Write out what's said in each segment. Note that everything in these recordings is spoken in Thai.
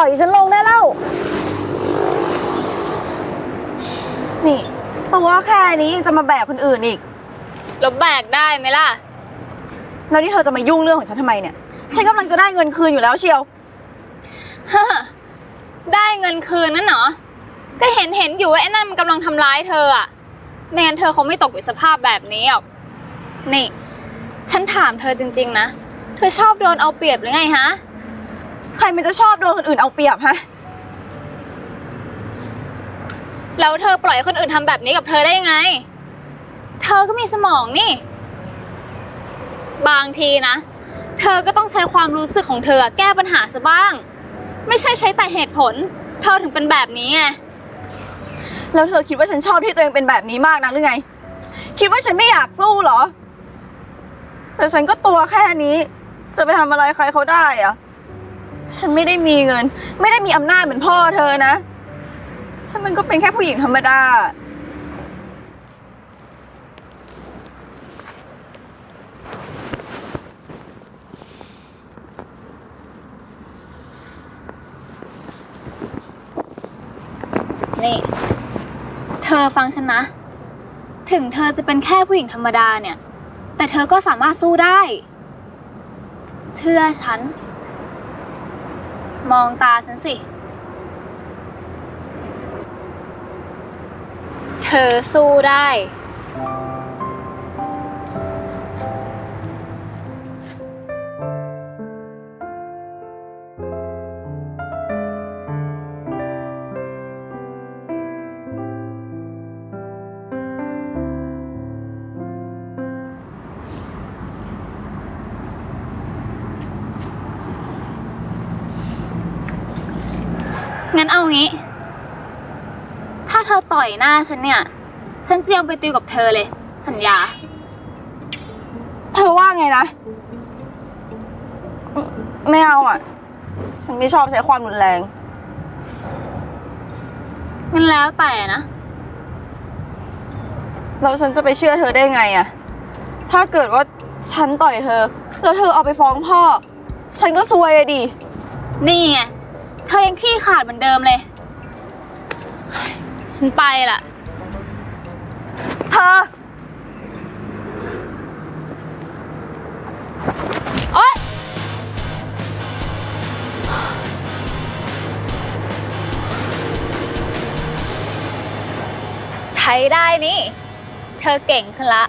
ล่อยฉันลงได้แล้ว นี่ตัวแค่นี้ยังจะมาแบกคนอื่นอีก แล้วแบกได้ไหมล่ะ แล้วนี่เธอจะมายุ่งเรื่องของฉันทำไมเนี่ย ฉันกำลังจะได้เงินคืนอยู่แล้วเชียวได้เงินคืนนั่นเหรอ ก็เห็นเห็นอยู่ว่าไอ้นั่นมันกำลังทำร้ายเธออะไม่งั้นเธอคงไม่ตกอยู่สภาพแบบนี้หรอก นี่ ฉันถามเธอจริง ๆ นะ เธอชอบโดนเอาเปรียบหรือไงฮะ ใครมันจะชอบโดนคนอื่นเอาเปรียบฮะ แล้วเธอปล่อยให้คนอื่นทำแบบนี้กับเธอได้ยังไง เธอก็มีสมองนี่ บางทีนะ เธอก็ต้องใช้ความรู้สึกของเธอแก้ปัญหาซะบ้าง ไม่ใช่ใช้แต่เหตุผล เธอถึงเป็นแบบนี้ไง แล้วเธอคิดว่าฉันชอบที่ตัวเองเป็นแบบนี้มากนะหรือไง คิดว่าฉันไม่อยากสู้เหรอ แต่ฉันก็ตัวแค่นี้ จะไปทำอะไรใครเขาได้อะ ฉันไม่ได้มีเงิน ไม่ได้มีอำนาจเหมือนพ่อเธอนะ ฉันมันก็เป็นแค่ผู้หญิงธรรมดา นี่ เธอฟังฉันนะ ถึงเธอจะเป็นแค่ผู้หญิงธรรมดาเนี่ย แต่เธอก็สามารถสู้ได้ เชื่อฉัน มองตาฉันสิ เธอสู้ได้ เอางี้ ถ้าเธอต่อยหน้าฉันเนี่ย ฉันจะยังไปติวกับเธอเลย สัญญา เธอว่าไงนะอืมไม่เอาอะ ฉันไม่ชอบใช้ความรุนแรง งั้นแล้วแต่นะ แล้วฉันจะไปเชื่อเธอได้ไงอะถ้าเกิดว่าฉันต่อยเธอ แล้วเธอเอาไปฟ้องพ่อ ฉันก็ซวยอะดิ นี่ไง เธอยังขี้ขาดเหมือนเดิมเลย ฉันไปละเธอ โอ๊ย ใช้ได้นี่ เธอเก่งขึ้นละ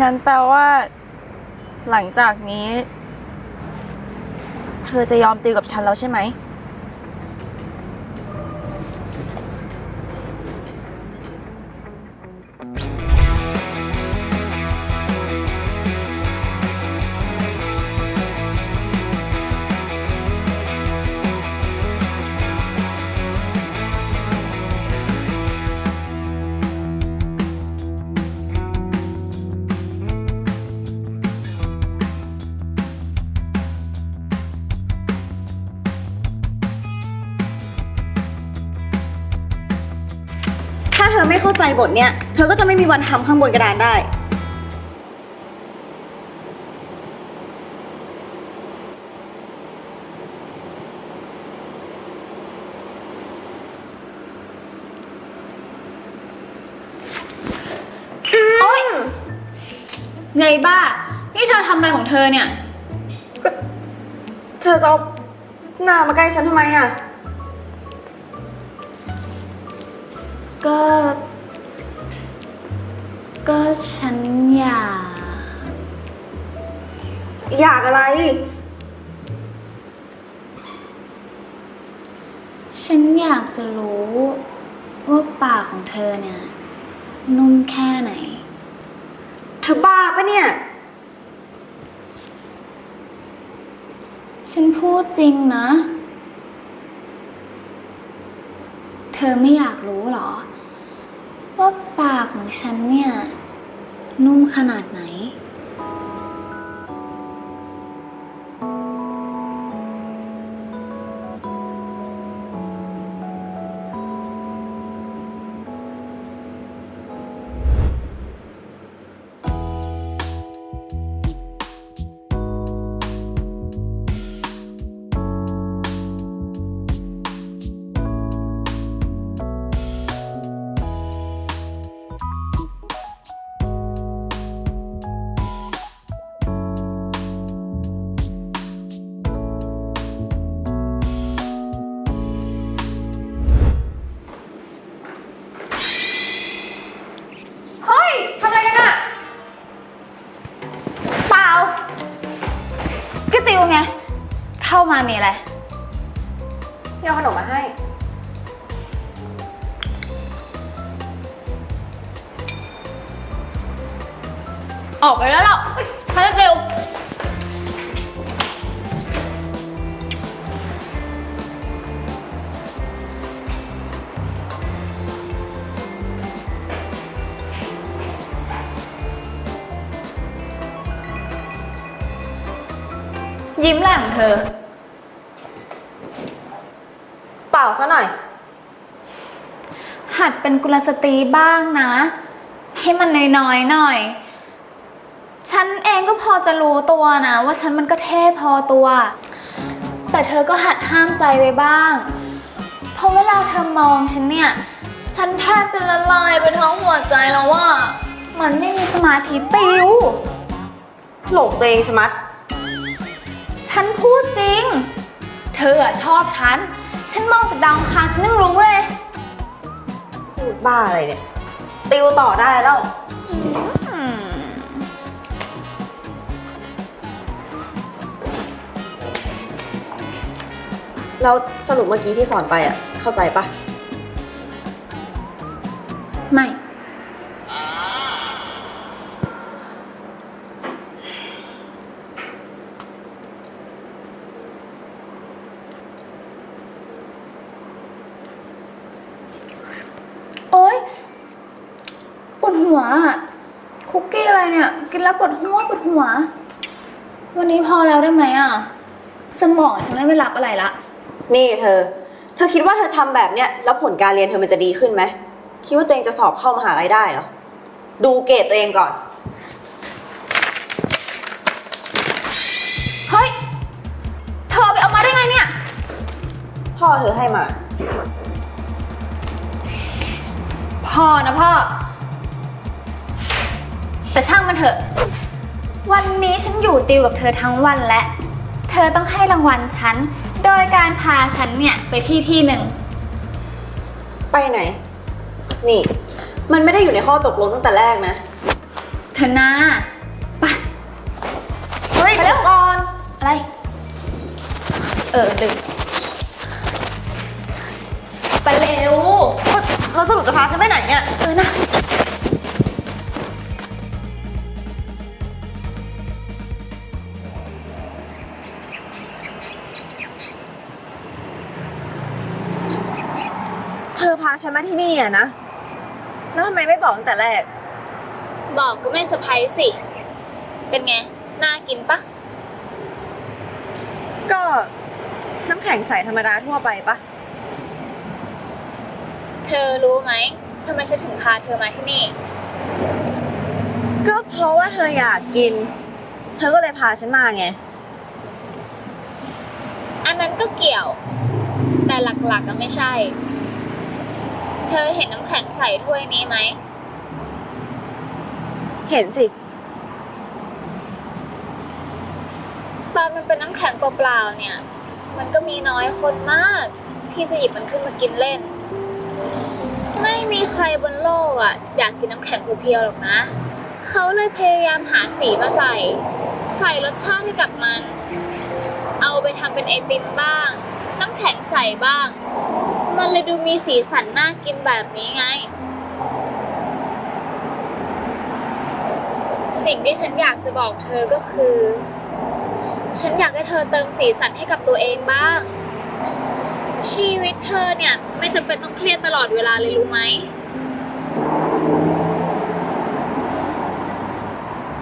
งั้นแปลว่า หลังจากนี้ เธอจะยอมตีกับฉันแล้วใช่ไหม ใจบทเนี้ยเธอก็จะไม่มีวันทำข้างบนกระดานได้ โอ๊ยไงบ้า นี่เธอทำอะไรของเธอเนี่ย เธอจะเอาหน้ามาใกล้ฉันทำไมอะก็ ก็ฉันอยาก อยากอะไร ฉันอยากจะรู้ว่าปากของเธอเนี่ย นุ่มแค่ไหน เธอบ้าปะเนี่ย ฉันพูดจริงนะ เธอไม่อยากรู้หรอ ว่าปากของฉันเนี่ย นุ่มขนาดไหน ออกไปแล้วเหรอพาติวยิ้มแหล่งเธอ เปล่าซะหน่อย หัดเป็นกุลสตรีบ้างนะ ให้มันน้อยๆหน่อย ฉันเองก็พอจะรู้ตัวนะ ว่าฉันมันก็เท่พอตัว แต่เธอก็หัดห้ามใจไว้บ้าง เพราะเวลาเธอมองฉันเนี่ย ฉันแทบจะละลายไปทั้งหัวใจแล้วว่า มันไม่มีสมาธิติว หลงตัวเองชะมัดฉันพูดจริง เธออะชอบฉัน ฉันมองจากดาวอังคารฉันยังรู้เลย พูดบ้าอะไรเนี่ย ติวต่อได้แล้วอื แล้วสรุปเมื่อกี้ที่สอนไปอะ เข้าใจปะไม่ โอ๊ยปวดหัวอะคุกกี้อะไรเนี่ย กินแล้วปวดหัวปวดหัว วันนี้พอแล้วได้ไหมอะ สมองฉันไม่รับอะไรละ นี่เธอ เธอคิดว่าเธอทำแบบเนี้ยแล้วผลการเรียนเธอมันจะดีขึ้นไหม คิดว่าตัวเองจะสอบเข้ามหาลัยได้เหรอ ดูเกรดตัวเองก่อน เฮ้ย เธอไปเอามาได้ไงเนี่ย พ่อเธอให้มา พ่อนะพ่อ แต่ช่างมันเถอะ วันนี้ฉันอยู่ติวกับเธอทั้งวันและ เธอต้องให้รางวัลฉัน โดยการพาฉันเนี่ยไปที่ที่หนึ่ง ไปไหน นี่ มันไม่ได้อยู่ในข้อตกลงตั้งแต่แรกนะ เธอหน้าไปเฮ้ยไปเร็วก่อน อะไร เออดึงไปเร็ว เราสรุปจะพาฉันไปไหนเนี่ย เออนะ ฉันมาที่นี่อะนะ แล้วทำไมไม่บอกตั้งแต่แรก บอกก็ไม่เซอร์ไพรส์สิ เป็นไง น่ากินปะ ก็น้ำแข็งใสธรรมดาทั่วไปปะ เธอรู้ไหมทำไมฉันถึงพาเธอมาที่นี่ ก็เพราะว่าเธออยากกิน เธอก็เลยพาฉันมาไง อันนั้นก็เกี่ยว แต่หลักๆก็ไม่ใช่ เธอเห็นน้ำแข็งใส่ถ้วยนี้ไหม เห็นสิ ตอนมันเป็นน้ำแข็งเปล่าๆเนี่ย มันก็มีน้อยคนมาก ที่จะหยิบมันขึ้นมากินเล่น ไม่มีใครบนโลกอะ อยากกินน้ำแข็งเพียวๆหรอกนะ เขาเลยพยายามหาสีมาใส่ ใส่รสชาติให้กับมัน เอาไปทำเป็นไอติมบ้าง น้ำแข็งใส่บ้าง มันเลยดูมีสีสันน่ากินแบบนี้ไง สิ่งที่ฉันอยากจะบอกเธอก็คือ ฉันอยากให้เธอเติมสีสันให้กับตัวเองบ้าง ชีวิตเธอเนี่ย ไม่จำเป็นต้องเครียดตลอดเวลาเลยรู้ไหม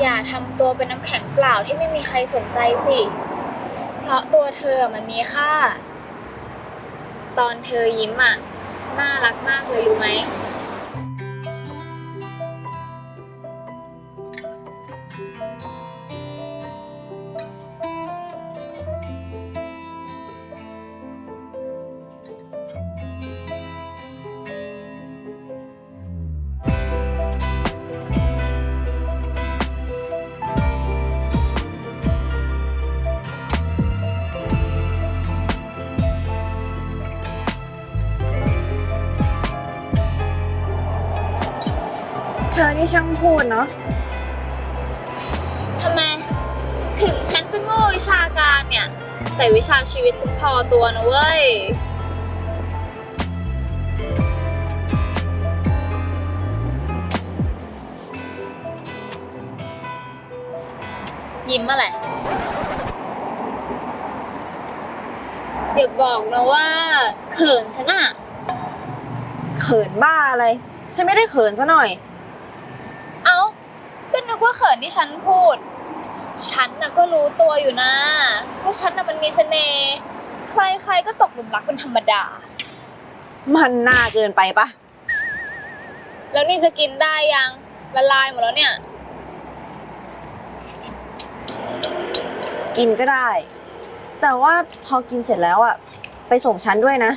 อย่าทำตัวเป็นน้ำแข็งเปล่าที่ไม่มีใครสนใจสิ เพราะตัวเธอมันมีค่า ตอนเธอยิ้มอะน่ารักมากเลยรู้ไหม นี่ช่างพูดเนาะทำไม ถึงฉันจะโง่วิชาการเนี่ย แต่วิชาชีวิตฉันพอตัวนะเว้ย ยิ้มอะไรอย่าบอกนะว่าเขินฉันอะเขินบ้าอะไร ฉันไม่ได้เขินซะหน่อยเอ้าก็ นึกว่าเขินที่ฉันพูด ฉันน่ะก็รู้ตัวอยู่นะว่าฉันน่ะมันมีเสน่ห์ใครๆก็ตกหลุมรักเป็นธรรมดา มันน่าเกินไปปะแล้วนี่จะกินได้ยังละลายหมดแล้วเนี่ย กินก็ได้ แต่ว่าพอกินเสร็จแล้วอะไปส่งฉันด้วยนะ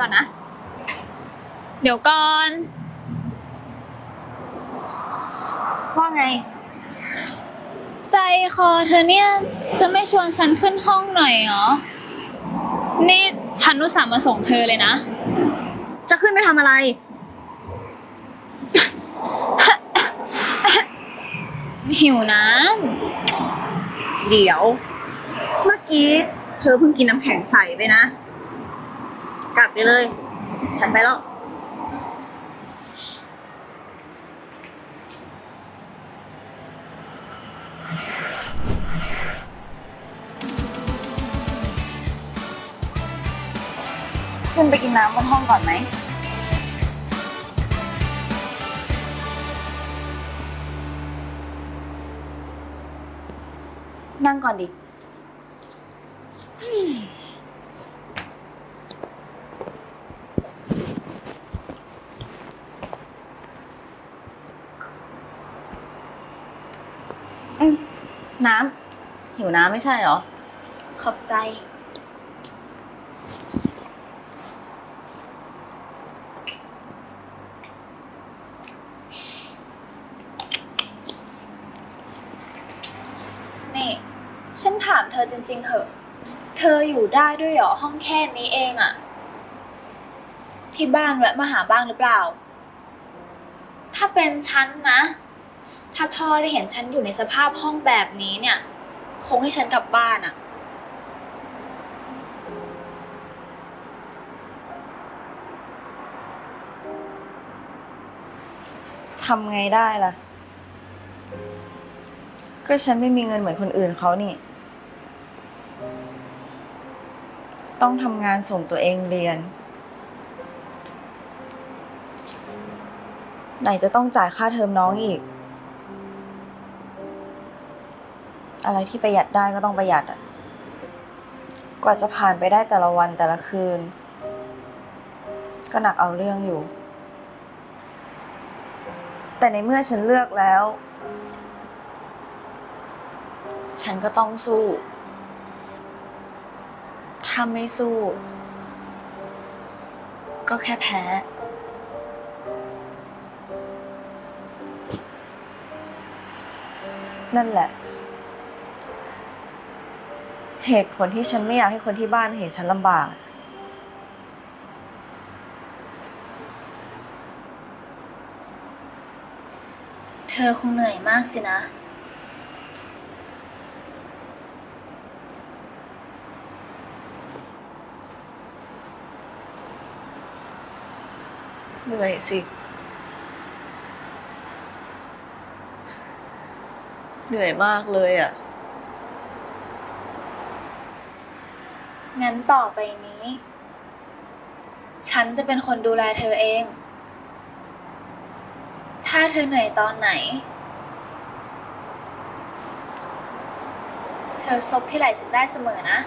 ก่อนนะ เดี๋ยวก่อน ว่าไง ใจคอเธอเนี่ย จะไม่ชวนฉันขึ้นห้องหน่อยเหรอ นี่ฉันอุตส่าห์มาส่งเธอเลยนะ จะขึ้นไปทำอะไร หิวน้เดี๋ยว เมื่อกี้ เธอเพิ่งกินน้ำแข็งใสไปนะ กลับไปเลย ฉันไปแล้ว ขึ้นไปกินน้ำบนห้องก่อนไหม นั่งก่อนดิ น้ำหิวน้ำไม่ใช่เหรอำขอบใจ นี่ ฉันถามเธอจริง ๆ เถอะ เธออยู่ได้ด้วยเหรอห้องแค่นี้เองอะที่บ้านแวะมาหาบ้างหรือเปล่า ถ้าเป็นฉันนะ ถ้าพ่อได้เห็นฉันอยู่ในสภาพห้องแบบนี้เนี่ย คงให้ฉันกลับบ้านอะทำไงได้ล่ะ ก็ฉันไม่มีเงินเหมือนคนอื่นเขานี่ ต้องทำงานส่งตัวเองเรียน ไหนจะต้องจ่ายค่าเทอมน้องอีก อะไรที่ประหยัดได้ก็ต้องประหยัดอะกว่าจะผ่านไปได้แต่ละวันแต่ละคืน ก็หนักเอาเรื่องอยู่ แต่ในเมื่อฉันเลือกแล้ว ฉันก็ต้องสู้ ถ้าไม่สู้ ก็แค่แพ้นั่นแหละ เหตุผลที่ฉันไม่อยากให้คนที่บ้านเห็นฉันลำบาก เธอคงเหนื่อยมากสินะ เหนื่อยสิ เหนื่อยมากเลยอะ งั้นต่อไปนี้ ฉันจะเป็นคนดูแลเธอเอง ถ้าเธอเหนื่อยตอนไหน เธอซบที่ไหล่ฉันได้เสมอนะ